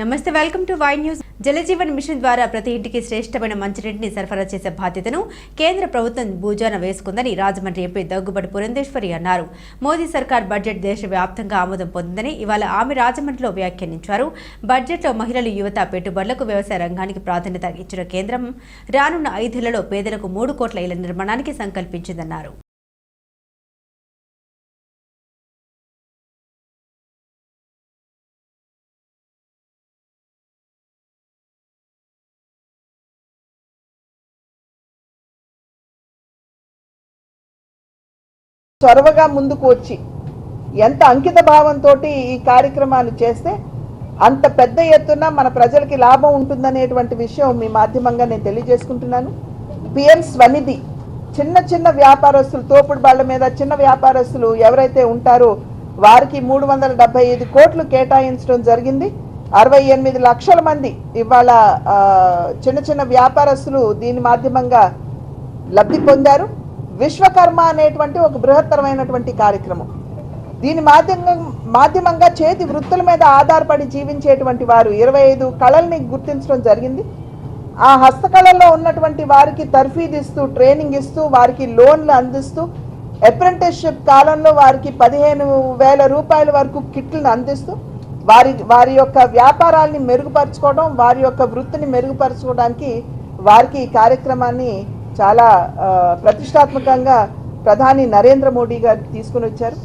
నమస్తే welcome to Y news. Jaljeevan mission ద్వారా ప్రతి ఇంటికి శ్రేష్టమైన మంచినీటిని సరఫరా చేసే బాధ్యతను కేంద్ర ప్రభుత్వం భూజాన వేసుకుందని రాజమండ్రి ఎంపీ దగ్గుబడి పురంధేశ్వరి అన్నారు. మోదీ సర్కార్ బడ్జెట్ దేశవ్యాప్తంగా ఆమోదం పొందిందని ఇవాళ ఆమె రాజమండ్రిలో వ్యాఖ్యానించారు. బడ్జెట్లో మహిళలు యువత పెట్టుబడులకు వ్యవసాయ రంగానికి ప్రాధాన్యత ఇచ్చిన కేంద్రం రానున్న ఐదేళ్ళలో పేదలకు మూడు కోట్ల ఇళ్ళ నిర్మాణానికి సంకల్పించిందన్నారు. చొరవగా ముందుకు వచ్చి ఎంత అంకిత భావంతో ఈ కార్యక్రమాలు చేస్తే అంత పెద్ద ఎత్తున మన ప్రజలకి లాభం ఉంటుందనేటువంటి విషయం మీ మాధ్యమంగా నేను తెలియజేసుకుంటున్నాను. పిఎం స్వనిధి చిన్న చిన్న వ్యాపారస్తులు తోపుడు బాళ్ళ మీద చిన్న వ్యాపారస్తులు ఎవరైతే ఉంటారో వారికి మూడు వందల డెబ్బై ఐదు కోట్లు కేటాయించడం జరిగింది. అరవై ఎనిమిది లక్షల మంది ఇవాళ చిన్న చిన్న వ్యాపారస్తులు దీని మాధ్యమంగా లబ్ధి పొందారు. విశ్వకర్మ అనేటువంటి ఒక బృహత్తరమైనటువంటి కార్యక్రమం. దీని మాధ్యమం మాధ్యమంగా చేతి వృత్తుల మీద ఆధారపడి జీవించేటువంటి వారు ఇరవై ఐదు కళల్ని గుర్తించడం జరిగింది. ఆ హస్తకళల్లో ఉన్నటువంటి వారికి తర్ఫీదు ఇస్తూ ట్రైనింగ్ ఇస్తూ వారికి లోన్లు అందిస్తూ అప్రెంటిస్షిప్ కాలంలో వారికి పదిహేను వేల రూపాయల వరకు కిట్లను అందిస్తూ వారి వారి యొక్క వ్యాపారాల్ని మెరుగుపరచుకోవడం వారి యొక్క వృత్తిని మెరుగుపరచుకోవడానికి వారికి ఈ కార్యక్రమాన్ని చాలా ఆ, ప్రతిష్టాత్మకంగా ప్రధాని నరేంద్ర మోడీ గారు తీసుకుని వచ్చారు.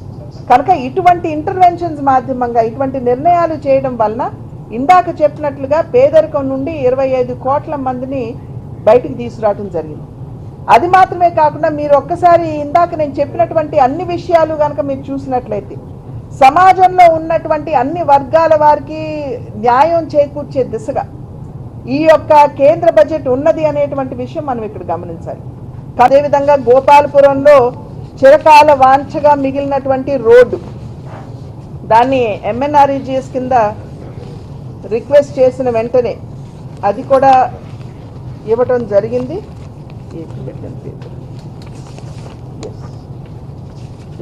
కనుక ఇటువంటి ఇంటర్వెన్షన్స్ మాధ్యమంగా ఇటువంటి నిర్ణయాలు చేయడం వలన ఇందాక చెప్పినట్లుగా పేదరికం నుండి ఇరవై ఐదు కోట్ల మందిని బయటికి తీసుకురావడం జరిగింది. అది మాత్రమే కాకుండా మీరు ఒక్కసారి ఇందాక నేను చెప్పినటువంటి అన్ని విషయాలు కనుక మీరు చూసినట్లయితే సమాజంలో ఉన్నటువంటి అన్ని వర్గాల వారికి న్యాయం చేకూర్చే దిశగా ఈ యొక్క కేంద్ర బడ్జెట్ ఉన్నది అనేటువంటి విషయం మనం ఇక్కడ గమనించాలి. అదేవిధంగా గోపాలపురంలో చిరకాల వాంఛగా మిగిలినటువంటి రోడ్డు దాన్ని ఎంఎన్ఆర్ఈజిఎస్ కింద రిక్వెస్ట్ చేసిన వెంటనే అది కూడా ఇవ్వటం జరిగింది.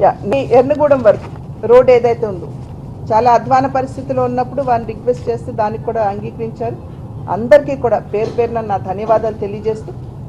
యా మీ ఎర్నగూడెం వరకు రోడ్ ఏదైతే ఉందో చాలా అధ్వాన పరిస్థితిలో ఉన్నప్పుడు వారిని రిక్వెస్ట్ చేస్తే దానికి కూడా అంగీకరించారు. అందరికీ కూడా పేరు పేరున నా ధన్యవాదాలు తెలియజేస్తూ